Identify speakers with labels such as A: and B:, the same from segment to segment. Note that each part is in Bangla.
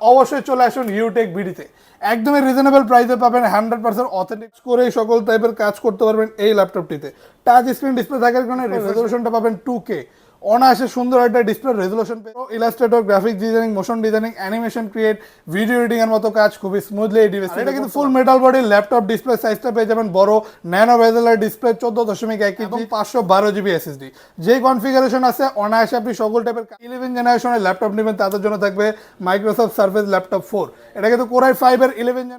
A: অবশ্যই চলে আসুন ইউটেক বিডিতে একদমই রিজনেবল প্রাইসে পাবেন হান্ড্রেড পার্সেন্ট অথেন্টিক করে সকল টাইপের কাজ করতে পারবেন এই ল্যাপটপটিতে টাচ স্ক্রিন ডিসপ্লে থাকার কারণে রেজলিউশনটা পাবেন টু কে অনায়াসে সুন্দর একটা ডিসপ্লে রেজলিউশন পেয়ে illustrator graphic designing motion designing animation create video editing এর মতো কাজ খুবই স্মুথলি এই ডিভাইস এটা কিন্তু full metal body laptop display সাইজটা পেয়ে যাবেন বড় ন্যানো ভেজেলার ডিসপ্লে চোদ্দ দশমিক এক ইঞ্চি পাঁচশো বারো জিবি এসএসডি যে কনফিগারেশন আছে অনায়াসে আপনি সকল টাইপের ইলেভেন জেনারেশনের ল্যাপটপ নেবেন তাদের জন্য থাকবে মাইক্রোসফট সার্ফেস ল্যাপটপ ফোর এটা কিন্তু কোরাই ফাইভের ইলেভেন
B: আহ,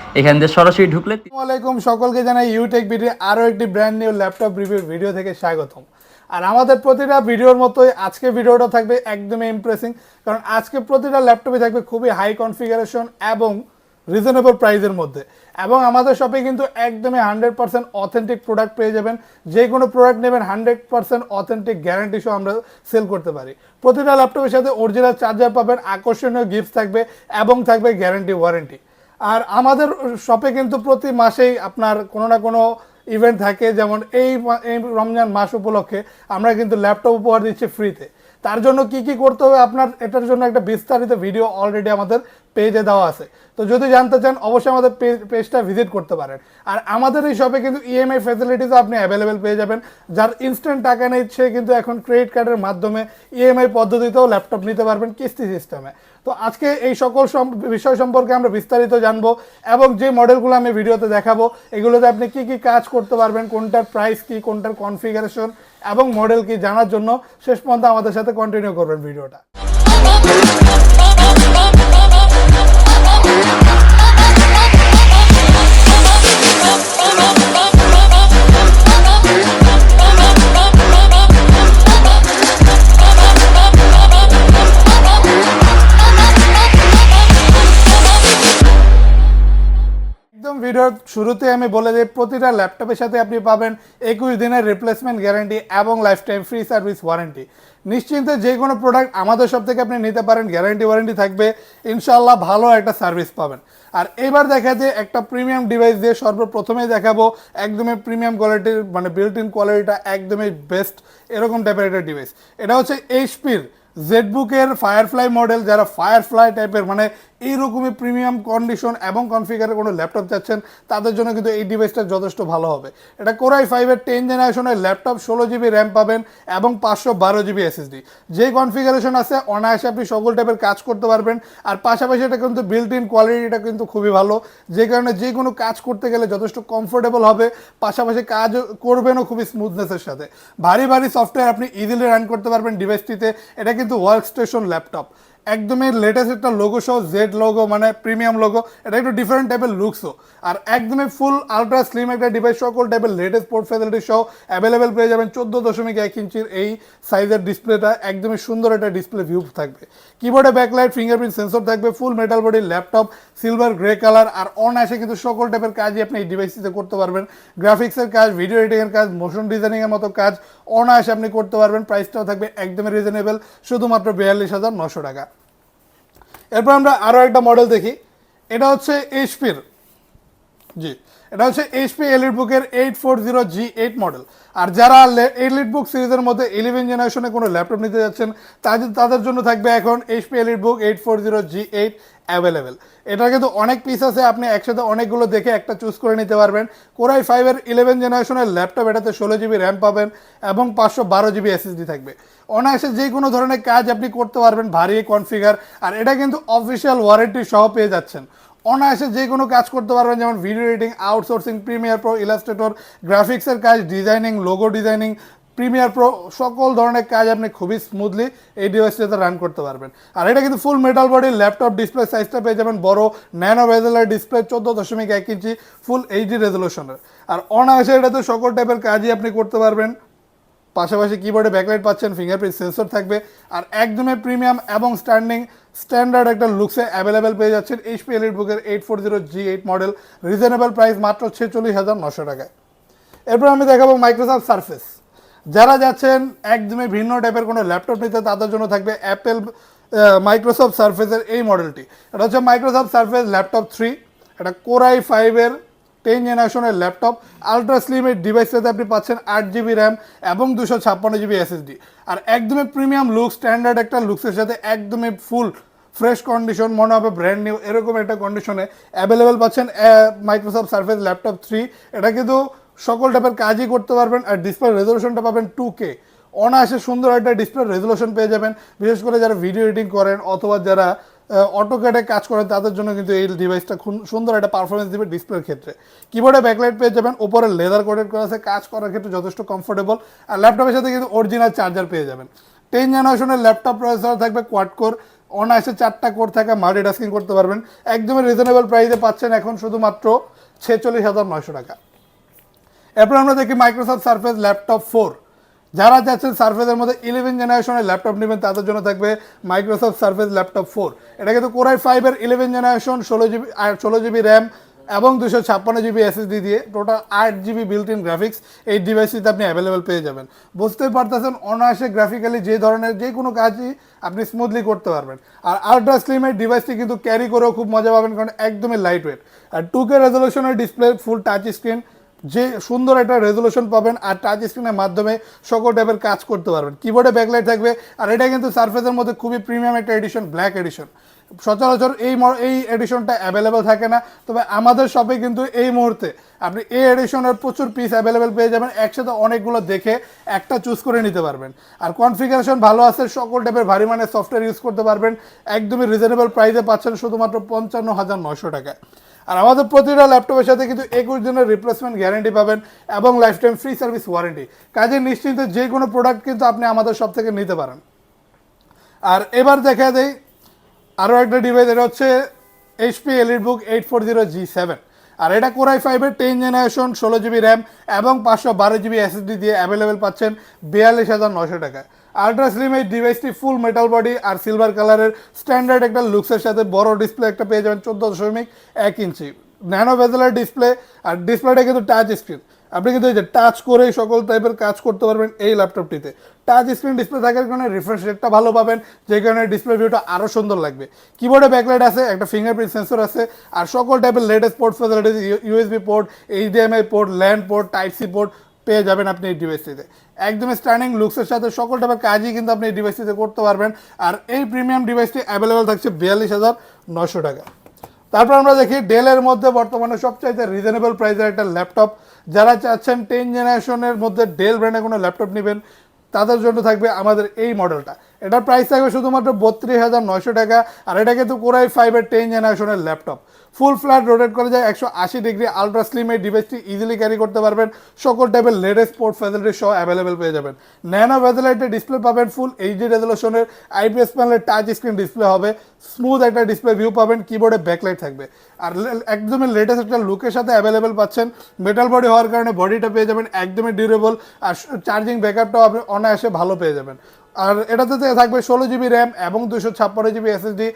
B: এখান দিয়ে সরাসরি ঢুকলে
A: আসসালামাইকুম সকলকে জানাই ইউটেক ভিডিও আরও একটি brand new laptop review video থেকে স্বাগতম। আর আমাদের প্রতিটা ভিডিওর মতোই আজকে ভিডিওটা থাকবে একদমই ইমপ্রেসিং কারণ আজকে প্রতিটা ল্যাপটপে থাকবে খুবই হাই কনফিগারেশন এবং রিজনেবল প্রাইসের মধ্যে। এবং আমাদের শপে কিন্তু একদমই হান্ড্রেড পার্সেন্ট অথেন্টিক প্রোডাক্ট পেয়ে যাবেন। যে কোনো প্রোডাক্ট নেবেন হান্ড্রেড পার্সেন্ট অথেন্টিক গ্যারান্টি সহ আমরা সেল করতে পারি। প্রতিটা ল্যাপটপের সাথে অরিজিনাল চার্জার পাবেন, আকর্ষণীয় গিফট থাকবে এবং থাকবে গ্যারান্টি ওয়ারেন্টি আর আমাদের শপে কিন্তু প্রতি মাসেই আপনার কোনো না কোনো ইভেন্ট থাকে, যেমন এই এই রমজান মাস উপলক্ষে আমরা কিন্তু ল্যাপটপ উপহার দিচ্ছি ফ্রিতে তার জন্য কি কি করতে হবে আপনার, এটার জন্য একটা বিস্তারিত ভিডিও অলরেডি আমাদের পেজে দেওয়া আছে। তো যদি জানতে চান, অবশ্যই আমাদের পেজটা ভিজিট করতে পারেন। আর আমাদের এই শপে কিন্তু E ইএমআই ফ্যাসিলিটিসও আপনি অ্যাভেলেবেল পেয়ে যাবেন। যার ইনস্ট্যান্ট টাকা নেই, সে কিন্তু এখন ক্রেডিট কার্ডের মাধ্যমে ইএমআই পদ্ধতিতেও ল্যাপটপ নিতে পারবেন কিস্তি সিস্টেমে তো আজকে এই সকল বিষয় সম্পর্কে আমরা বিস্তারিত জানব এবং যে মডেলগুলো আমি ভিডিওতে দেখাবো, এগুলোতে আপনি কি কি কাজ করতে পারবেন, কোনটার প্রাইস কি, কোনটার কনফিগারেশন এবং মডেল কি জানার জন্য শেষ পর্যন্ত আমাদের সাথে কন্টিনিউ করবেন ভিডিওটা। একদম ভিডিওর শুরুতে আমি বলে দিই, প্রতিটা ল্যাপটপের সাথে আপনি পাবেন একুশ দিনের রিপ্লেসমেন্ট গ্যারান্টি এবং life time free service warranty নিশ্চিন্তে যে কোনো প্রোডাক্ট আমাদের সব থেকে আপনি নিতে পারেন গ্যারান্টি ওয়ারেন্টি থাকবে ইনশাল্লাহ ভালো একটা সার্ভিস পাবেন। আর এবার দেখা যায়, একটা প্রিমিয়াম ডিভাইস দিয়ে সর্বপ্রথমেই দেখাবো, একদমই প্রিমিয়াম কোয়ালিটির মানে বিল্ট ইন কোয়ালিটিটা একদমই বেস্ট এরকম টাইপের একটা ডিভাইস এটা হচ্ছে এইচপির জেডবুকের ফায়ারফ্লাই মডেল যারা ফায়ারফ্লাই টাইপের মানে এইরকমই প্রিমিয়াম কন্ডিশন এবং কনফিগারের কোনো ল্যাপটপ চাচ্ছেন, তাদের জন্য কিন্তু এই ডিভাইসটা যথেষ্ট ভালো হবে। এটা কোরাই ফাইভের টেন জেনারেশনের ল্যাপটপ ষোলো জিবি র্যাম পাবেন এবং পাঁচশো বারো জিবি এসএসডি যে কনফিগারেশন আছে, অনায়াসে আপনি সকল টাইপের কাজ করতে পারবেন। আর পাশাপাশি এটা কিন্তু বিল্ট ইন কোয়ালিটিটা কিন্তু খুবই ভালো। যে কারণে যে কোনো কাজ করতে গেলে যথেষ্ট কমফোর্টেবল হবে। পাশাপাশি কাজ করবেনও খুবই স্মুথনেসের সাথে। ভারী ভারী সফটওয়্যার আপনি ইজিলি রান করতে পারবেন ডিভাইসটিতে এটা কিন্তু ওয়ার্ক স্টেশন ল্যাপটপ একদমই লেটেস্ট একটা লোগো সহ জেড লোগো মানে প্রিমিয়াম লোগো এটা একটু ডিফারেন্ট টাইপের লুকসও আর একদমই ফুল আলট্রা স্লিম একটা ডিভাইস সকল টাইপের লেটেস্ট পোর্ট ফ্যাসিলিটি সহ অ্যাভেলেবেল পেয়ে যাবেন চোদ্দ দশমিক এক ইঞ্চির এই সাইজের ডিসপ্লেটা একদমই সুন্দর একটা ডিসপ্লে ভিউ থাকবে। কিবোর্ডে ব্যাকলাইট ফিঙ্গারপ্রিন্ট সেন্সর থাকবে full metal body laptop silver grey colour আর অনায়াসে কিন্তু সকল টাইপের কাজই আপনি এই ডিভাইসটিতে করতে পারবেন। গ্রাফিক্সের কাজ ভিডিও এডিটিংয়ের কাজ মোশন ডিজাইনিংয়ের মতো কাজ, অনায়াসে আপনি করতে পারবেন। প্রাইসটাও থাকবে একদমই রিজনেবল শুধুমাত্র বিয়াল্লিশ হাজার নশো টাকা। এরপর আমরা আরও একটা মডেল দেখি। এটা হচ্ছে এইচপির জি। এটা হচ্ছে এইচপি এলিট বুকের eight four zero G eight model আর যারা এলিট বুক সিরিজের মধ্যে ইলেভেন জেনারেশনে কোনো ল্যাপটপ নিতে যাচ্ছেন, তাদের তাদের জন্য থাকবে এখন HP Elite book eight four zero G eight available এটা কিন্তু অনেক পিস আছে, আপনি একসাথে অনেকগুলো দেখে একটা চুজ করে নিতে পারবেন। কোরাই ফাইভের ইলেভেন জেনারেশনের ল্যাপটপ এটাতে ষোলো জিবি র্যাম পাবেন এবং পাঁচশো বারো জিবি এসএসডি থাকবে। অনায়াসে যে কোনো ধরনের কাজ আপনি করতে পারবেন, ভারী কনফিগার আর এটা কিন্তু অফিসিয়াল ওয়ারেন্টি সহ পেয়ে যাচ্ছেন। অনায়াসে যে কোনো কাজ করতে পারবেন, যেমন video editing outsourcing premiere pro illustrator গ্রাফিক্সের কাজ designing logo designing premiere pro সকল ধরনের কাজ আপনি খুবই স্মুথলি এই ডিভাইসটাতে রান করতে পারবেন। আর এটা কিন্তু full metal body laptop display সাইজটা পেয়ে যাবেন বড় ন্যানো ভেজেলার ডিসপ্লে চোদ্দ দশমিক এক ইঞ্চি ফুল এইচডি রেজলিউশনের আর অনায়াসে এটাতে সকল টাইপের কাজই আপনি করতে পারবেন। পাশাপাশি কিবোর্ডে ব্যাকলাইট পাচ্ছেন ফিঙ্গারপ্রিন্ট সেন্সর থাকবে, আর একদমই প্রিমিয়াম এবং স্ট্যান্ডিং স্ট্যান্ডার্ড একটা লুকসে অ্যাভেলেবেল পেয়ে যাচ্ছেন এইচপি এলিট বুকের eight four zero G eight model reasonable price মাত্র ছেচল্লিশ হাজার নশো টাকায়। এরপর আমি দেখাবো মাইক্রোসফট সার্ফেস যারা যাচ্ছেন একদমই ভিন্ন টাইপের কোনো ল্যাপটপ নিতে, তাদের জন্য থাকবে অ্যাপেল মাইক্রোসফট সার্ফেসের এই মডেলটি এটা হচ্ছে মাইক্রোসফট সার্ফেস ল্যাপটপ থ্রি এটা কোরাই ফাইভের টেন জেনারেশনের ল্যাপটপ আলট্রা স্লিমের ডিভাইসটাতে আপনি পাচ্ছেন আট জিবি র্যাম এবং দুশো ছাপ্পান্ন জিবি এসএসডি আর একদমই প্রিমিয়াম লুক স্ট্যান্ডার্ড একটা লুকসের সাথে একদমই ফুল ফ্রেশ কন্ডিশন মনে হবে ব্র্যান্ড নিউ এরকম একটা কন্ডিশনে অ্যাভেলেবেল পাচ্ছেন মাইক্রোসফট সার্ফেস ল্যাপটপ থ্রি এটা কিন্তু সকল টাইপের কাজই করতে পারবেন আর ডিসপ্লে রেজলিউশনটা পাবেন টু কে অনায়াসে সুন্দর একটা ডিসপ্লে রেজলিউশন পেয়ে যাবেন। বিশেষ করে যারা ভিডিও এডিটিং করেন অথবা যারা অটোক্যাডে কাজ করেন তাদের জন্য কিন্তু এই ডিভাইসটা খুব সুন্দর একটা পারফরমেন্স দিবে ডিসপ্লের ক্ষেত্রে। কিবোর্ডে ব্যাকলাইট পেয়ে যাবেন, উপরে লেদার কোটেড করা আছে কাজ করার ক্ষেত্রে যথেষ্ট কমফোর্টেবল আর ল্যাপটপের সাথে কিন্তু অরিজিনাল চার্জার পেয়ে যাবেন। টেন জেনারেশনের ল্যাপটপ প্রসেসর থাকবে কোয়াড কোর অনায়াসে চারটা কোর থাকা মাল্টি টাস্কিং করতে পারবেন। একদমই রিজনেবল প্রাইসে পাচ্ছেন এখন শুধুমাত্র ছেচল্লিশ হাজার নয়শো টাকা। এরপর আমরা দেখি মাইক্রোসফট সার্ফেস ল্যাপটপ ফোর যারা যাচ্ছেন সার্ফেসের মধ্যে ইলেভেন জেনারেশনের ল্যাপটপ নেবেন, তাদের জন্য থাকবে মাইক্রোসফট সার্ফেস ল্যাপটপ ফোর এটা কিন্তু কোরাই ফাইভের ইলেভেন জেনারেশন ষোলো জিবি ষোলো জিবি র্যাম এবং দুশো ছাপ্পান্ন জিবি এসএসডি দিয়ে টোটাল আট জিবি বিল্ট ইন গ্রাফিক্স এই ডিভাইসটিতে আপনি অ্যাভেলেবেল পেয়ে যাবেন। বুঝতেই পারতেছেন, অনায়াসে গ্রাফিক্যালি যে ধরনের যে কোনো কাজই আপনি স্মুথলি করতে পারবেন। আর আলট্রা স্লিমের ডিভাইসটি কিন্তু ক্যারি করেও খুব মজা পাবেন, কারণ একদমই লাইট ওয়েট আর টু কে রেজলিউশনের ডিসপ্লে ফুল টাচ স্ক্রিন যে সুন্দর একটা রেজলিউশন পাবেন আর টাচ স্ক্রিনের মাধ্যমে সকল টাইপের কাজ করতে পারবেন। কিবোর্ডে ব্যাকলাইট থাকবে আর এটা কিন্তু সার্ফেসের মধ্যে খুবই প্রিমিয়াম একটা এডিশন ব্ল্যাক এডিশন সচরাচর এই এই এডিশনটা অ্যাভেলেবেল থাকে না, তবে আমাদের শপে কিন্তু এই মুহূর্তে আপনি এই এডিশনের প্রচুর পিস অ্যাভেলেবেল পেয়ে যাবেন, একসাথে অনেকগুলো দেখে একটা চুজ করে নিতে পারবেন। আর কনফিগারেশন ভালো আছে, সকল টাইপের ভারী মানের সফটওয়্যার ইউজ করতে পারবেন, একদমই রিজনেবল প্রাইসে পাচ্ছেন শুধুমাত্র পঞ্চান্ন হাজার নশো টাকায়। আর আমাদের প্রতিটা ল্যাপটপের সাথে কিন্তু একুশ দিনের রিপ্লেসমেন্ট গ্যারেন্টি পাবেন এবং life time free service warranty কাজে নিশ্চিন্তে যে কোনো প্রোডাক্ট কিন্তু আপনি আমাদের সব থেকে নিতে পারেন। আর এবার দেখা দেই, আরও একটা ডিভাইস এটা হচ্ছে HP Elite book eight four zero G seven আর এটা কোরাই ফাইভের টেন জেনারেশন ষোলো জিবি র্যাম এবং পাঁচশো বারো জিবি এসএসডি দিয়ে অ্যাভেলেবেল পাচ্ছেন বিয়াল্লিশ হাজার নশো টাকায়। আলট্রা স্লিম এই ডিভাইসটি ফুল মেটাল বডি আর সিলভার কালারের স্ট্যান্ডার্ড একটা লুকসের সাথে বড় ডিসপ্লে একটা পেয়ে যাবেন চোদ্দ দশমিক এক ইঞ্চি। ন্যানো ভেজেলার ডিসপ্লে আর ডিসপ্লেটা কিন্তু টাচ স্ক্রিন আপনি কিন্তু এই যে টাচ করে সকল টাইপের কাজ করতে পারবেন এই ল্যাপটপটিতে টাচ স্ক্রিন ডিসপ্লে থাকার কারণে রিফ্রেশ রেটটা ভালো পাবেন, যে কারণে ডিসপ্লে ভিউটা আরও সুন্দর লাগবে। কিবোর্ডে ব্যাকলাইট আছে, একটা ফিঙ্গারপ্রিন্ট সেন্সর আছে, আর সকল টাইপের latest port facilities USB port HDMI port LAN port type C port পেয়ে যাবেন আপনি এই ডিভাইসটিতে একদম স্ট্যান্ডিং লুকসের সাথে সকল টাইপের কাজই কিন্তু আপনি এই ডিভাইসটিতে করতে পারবেন। আর এই প্রিমিয়াম ডিভাইসটি অ্যাভেলেবেল থাকছে বিয়াল্লিশ হাজার নশো টাকা। তারপর আমরা দেখি ডেলের মধ্যে বর্তমানে সবচাইতে রিজনেবল প্রাইসের একটা ল্যাপটপ যারা চাচ্ছেন টেন জেনারেশনের মধ্যে ডেল ব্র্যান্ডের কোনো ল্যাপটপ নেবেন, তাদের জন্য থাকবে আমাদের এই মডেলটা এটার প্রাইস থাকবে শুধুমাত্র বত্রিশ হাজার নয়শো টাকা, আর এটা কিন্তু কোরাই ফাইভের টেন জেনারেশনের ল্যাপটপ ফুল ফ্ল্যাট রোটেট করা যায়, একশো আশি ডিগ্রি আলট্রা স্লিম এই ডিভাইসটি ইজিলি ক্যারি করতে পারবেন। সকল টাইপের লেটেস্ট পোর্ট ফ্যাসিলিটি সহ অ্যাভেলেবেল পেয়ে যাবেন। ন্যানো ভেজেলাইটের ডিসপ্লে পাবেন ফুল এইচডি রেজলিউশনের আইপিএস প্যানেলের টাচ স্ক্রিন ডিসপ্লে হবে। স্মুথ একটা ডিসপ্লে ভিউ পাবেন কিবোর্ডে ব্যাকলাইট থাকবে। আর একদমই লেটেস্ট একটা লুকের সাথে অ্যাভেলেবেল পাচ্ছেন। মেটাল বডি হওয়ার কারণে বডিটা পেয়ে যাবেন একদমই ডিউরেবল আর চার্জিং ব্যাকআপটাও আপনি অনায়াসে ভালো পেয়ে যাবেন। আর এটাতে থাকবে ষোলো জিবি র্যাম এবং দুশো ছাপ্পান্ন জিবি এসএসডি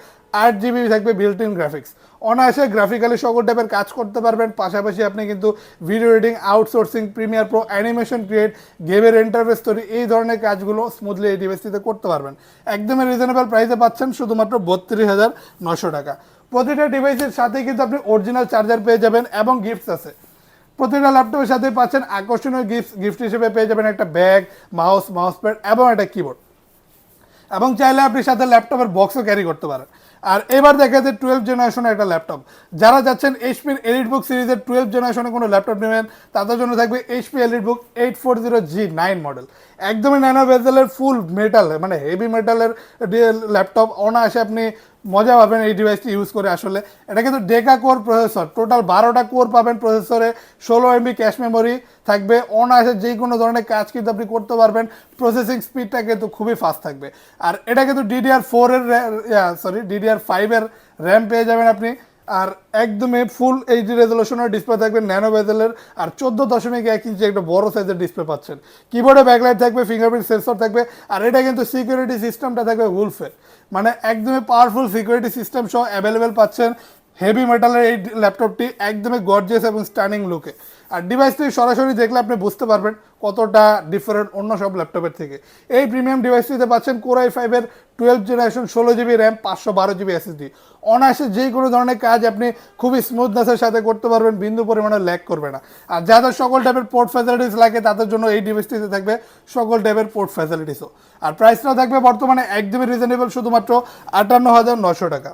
A: আট জিবি থাকবে বিল্ট ইন গ্রাফিক্স অনায়াসে গ্রাফিক্যালি সকল টাইপের কাজ করতে পারবেন। পাশাপাশি আপনি কিন্তু video editing outsourcing premiere pro animation create গেমের ইন্টারফেস তৈরি, এই ধরনের কাজগুলো স্মুথলি এই ডিভাইসটিতে করতে পারবেন। একদমই রিজনেবল প্রাইসে পাচ্ছেন শুধুমাত্র বত্রিশ হাজার নশো টাকা। প্রতিটা ডিভাইসের সাথে কিন্তু আপনি অরিজিনাল চার্জার পেয়ে যাবেন এবং গিফটস আছে। প্রতিটা ল্যাপটপের সাথে পাচ্ছেন আকর্ষণীয় গিফট গিফট হিসেবে পেয়ে যাবেন একটা ব্যাগ মাউস মাউস প্যাড এবং একটা কিবোর্ড এবং চাইলে আপনি সাথে ল্যাপটপের বক্সও ক্যারি করতে পারেন। আর এবার দেখা যায় টুয়েলভ জেনারেশনের একটা ল্যাপটপ যারা যাচ্ছেন এইচপির এলিট বুক সিরিজের টুয়েলভ জেনারেশনের কোনো ল্যাপটপ নেবেন, তাদের জন্য থাকবে HP Elite book eight four zero G nine model একদমই ন্যানো বেজেলের ফুল মেটাল মানে হেভি মেটালের ল্যাপটপ অনায়াসে আপনি মজা পাবেন এই ডিভাইসটি ইউজ করে আসলে। এটা কিন্তু ডেকা কোর প্রসেসর টোটাল বারোটা কোর পাবেন প্রসেসরে ষোলো এমবি ক্যাশ মেমোরি থাকবে। অনায়াসে যে কোনো ধরনের কাজ কিন্তু আপনি করতে পারবেন। প্রসেসিং স্পিডটা কিন্তু খুবই ফাস্ট থাকবে। আর এটা কিন্তু ডিডিআর ফোরের সরি ডিডিআর ফাইভের র্যাম পেয়ে যাবেন আপনি। আর একদমই ফুল এইচডি রেজলিউশনের ডিসপ্লে থাকবে ন্যানো বেজেলের আর চোদ্দ দশমিক এক ইঞ্চি একটা বড় সাইজের ডিসপ্লে পাচ্ছেন। কিবোর্ডে ব্যাকলাইট থাকবে ফিঙ্গারপ্রিন্ট সেন্সর থাকবে, আর এটা কিন্তু সিকিউরিটি সিস্টেমটা থাকবে উলফের মানে একদমই পাওয়ারফুল সিকিউরিটি সিস্টেম সহ অ্যাভেলেবেল পাচ্ছেন। হেভি মেটালের এই ল্যাপটপটি একদমই গর্জিয়াস এবং স্টানিং লুকে আর ডিভাইসটি সরাসরি দেখলে আপনি বুঝতে পারবেন কতটা ডিফারেন্ট অন্য সব ল্যাপটপের থেকে। এই প্রিমিয়াম ডিভাইসটিতে পাচ্ছেন কোরাই ফাইভের টুয়েলভ জেনারেশন ষোলো জিবি র্যাম পাঁচশো বারো জিবি এসএসডি অনায়াসে যে কোনো ধরনের কাজ আপনি খুবই স্মুথনেসের সাথে করতে পারবেন, বিন্দু পরিমাণে ল্যাক করবে না। আর যাদের সকল টাইপের পোর্ট ফ্যাসিলিটিস লাগে, তাদের জন্য এই ডিভাইসটিতে থাকবে সকল টাইপের পোর্ট ফ্যাসিলিটিসও আর প্রাইসটাও থাকবে বর্তমানে একদমই রিজনেবল শুধুমাত্র আটান্ন হাজার নশো টাকা।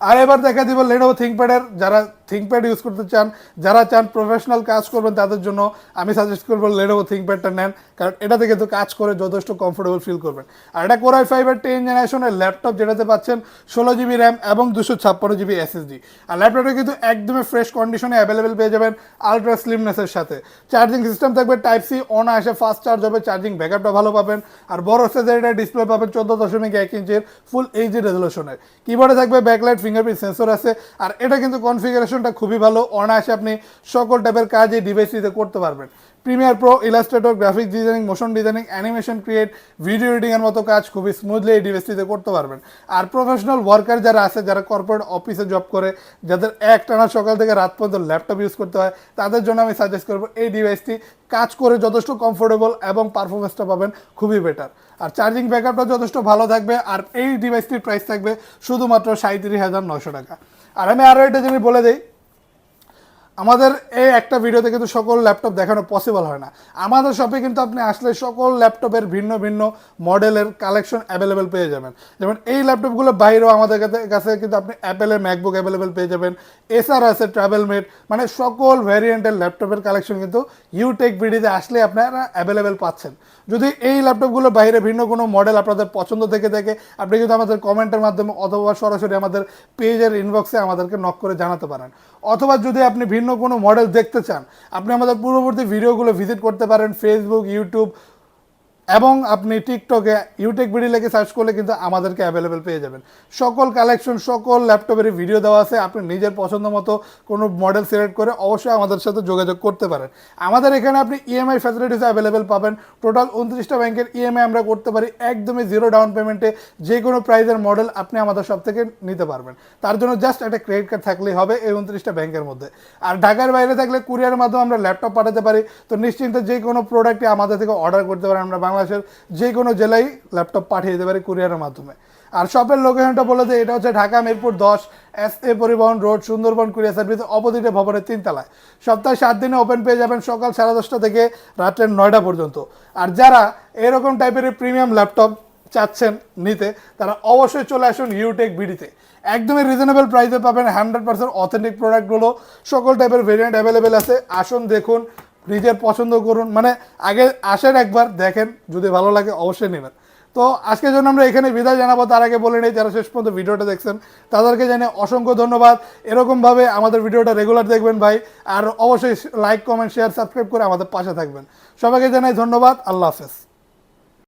A: আর এবার দেখা দিব লেনোভো থিঙ্কপ্যাডের যারা থিঙ্কপ্যাড ইউজ করতে চান, যারা চান প্রফেশনাল কাজ করবেন, তাদের জন্য আমি সাজেস্ট করব লেনোভো থিঙ্কপ্যাডটা নেন, কারণ এটাতে কিন্তু কাজ করে যথেষ্ট কমফোর্টেবল ফিল করবেন। আর এটা কোরাই ফাইভের টেন জেনারেশনের ল্যাপটপ যেটাতে পাচ্ছেন ষোলো জিবি র্যাম এবং দুশো ছাপ্পান্ন জিবি এসএসডি আর ল্যাপটপটা কিন্তু একদমই ফ্রেশ কন্ডিশনে অ্যাভেলেবেল পেয়ে যাবেন আলট্রা স্লিমনেসের সাথে। চার্জিং সিস্টেম থাকবে টাইপ সি অন আসে ফাস্ট চার্জ হবে চার্জিং ব্যাকআপটা ভালো পাবেন। আর বড় সাইজের এটা ডিসপ্লে পাবেন চোদ্দ দশমিক এক ইঞ্চের ফুল এইচডি রেজলিউশনের কিবোর্ডে থাকবে ব্যাকলাইট ফিঙ্গারপ্রিন্ট সেন্সর আছে। আর এটা কিন্তু কনফিগারেশনটা খুবই ভালো। অনায়াসে আপনি সকল টাইপের কাজ এই ডিভাইসটিতে করতে পারবেন। Premiere pro illustrator graphic designing motion designing animation create video এডিটিংয়ের মতো কাজ খুবই স্মুথলি এই ডিভাইসটিতে করতে পারবেন। আর প্রফেশনাল ওয়ার্কার যারা আছে, যারা কর্পোরেট অফিসে জব করে, যাদের এক টানা সকাল থেকে রাত পর্যন্ত ল্যাপটপ ইউজ করতে হয়, তাদের জন্য আমি সাজেস্ট করব এই ডিভাইসটি কাজ করে যথেষ্ট কমফোর্টেবল এবং পারফরমেন্সটা পাবেন খুবই বেটার আর চার্জিং ব্যাকআপটা যথেষ্ট ভালো থাকবে। আর এই ডিভাইসটির প্রাইস থাকবে শুধুমাত্র সাঁত্রিশ হাজার নশো টাকা। আর আমি আরও একটা জিনিস বলে দিই আমাদের এই একটা ভিডিওতে কিন্তু সকল ল্যাপটপ দেখানো পসিবল হয় না। আমাদের শপে কিন্তু আপনি আসলে সকল ল্যাপটপের ভিন্ন ভিন্ন মডেলের কালেকশন অ্যাভেলেবেল পেয়ে যাবেন। যেমন এই ল্যাপটপগুলো বাইরেও আমাদের কাছে- কিন্তু আপনি অ্যাপেলের ম্যাকবুক অ্যাভেলেবেল পেয়ে যাবেন। এসআর আছে ট্রাভেল মেড মানে সকল ভ্যারিয়েন্টের ল্যাপটপের কালেকশন কিন্তু ইউটেক বিডিতে আসলে আপনারা অ্যাভেলেবেল পাচ্ছেন। যদি এই ল্যাপটপগুলো বাইরে ভিন্ন কোনো মডেল আপনাদের পছন্দ থেকে থাকে, আপনি কিন্তু আমাদের কমেন্টের মাধ্যমে অথবা সরাসরি আমাদের পেজের ইনবক্সে আমাদেরকে নক করে জানাতে পারেন। অথবা যদি আপনি ভিন্ন কোনো মডেল দেখতে চান, আপনি আমাদের পূর্ববর্তী ভিডিওগুলো ভিজিট করতে পারেন ফেসবুক ইউটিউব এবং আপনি টিকটকে ইউটেক ভিডিও লেগে সার্চ করলে কিন্তু আমাদেরকে অ্যাভেলেবেল পেয়ে যাবেন। সকল কালেকশন সকল ল্যাপটপের ভিডিও দেওয়া আছে। আপনি নিজের পছন্দ মতো কোনো মডেল সিলেক্ট করে অবশ্যই আমাদের সাথে যোগাযোগ করতে পারেন। আমাদের এখানে আপনি ইএমআই ফ্যাসিলিটিস অ্যাভেলেবেল পাবেন। টোটাল উনত্রিশটা ব্যাংকের ইএমআই আমরা করতে পারি। একদমই জিরো ডাউন পেমেন্টে যে কোনো প্রাইজের মডেল আপনি আমাদের সব থেকে নিতে পারবেন। তার জন্য জাস্ট একটা ক্রেডিট কার্ড থাকলেই হবে এই উনত্রিশটা ব্যাংকের মধ্যে। আর ঢাকার বাইরে থাকলে কুরিয়ারের মাধ্যমে আমরা ল্যাপটপ পাঠাতে পারি। তো নিশ্চিন্তে যে কোনো প্রোডাক্টই আমাদের থেকে অর্ডার করতে পারেন। আমরা বাংলাদেশের যে কোনো জেলায় ল্যাপটপ পাঠিয়ে দিতে কুরিয়ারের মাধ্যমে। আর শপের লোকেশনটা বলে যে এটা হচ্ছে ঢাকা মিরপুর দশ এস এ পরিবহন রোড, সুন্দরবন কুরিয়ার সার্ভিস অপোজিটে ভবনের তিনতলায়। সপ্তাহে সাত দিনে ওপেন পেয়ে যাবেন সকাল সাড়ে দশটা থেকে রাত্রের নয়টা পর্যন্ত। আর যারা এরকম টাইপের প্রিমিয়াম ল্যাপটপ চাচ্ছেন নিতে, তারা অবশ্যই চলে আসুন ইউটেক বিডিতে একদমই রিজনেবল প্রাইসে পাবেন হান্ড্রেড পার্সেন্ট অথেন্টিক প্রোডাক্টগুলো সকল টাইপের ভেরিয়েন্ট অ্যাভেলেবেল আছে। আসুন দেখুন নিজের পছন্দ করুন। মানে আগে আসেন একবার, দেখেন, যদি ভালো লাগে অবশ্যই নেবেন। তো আজকের জন্য আমরা এখানে বিদায় জানাব। তার আগে বলে নেই, যারা শেষ পর্যন্ত ভিডিওটা দেখছেন, তাদেরকে জানিয়ে অসংখ্য ধন্যবাদ। এরকমভাবে আমাদের ভিডিওটা রেগুলার দেখবেন ভাই, আর অবশ্যই লাইক, কমেন্ট, শেয়ার, সাবস্ক্রাইব করে আমাদের পাশে থাকবেন। সবাইকে জানাই ধন্যবাদ। আল্লাহ হাফেজ।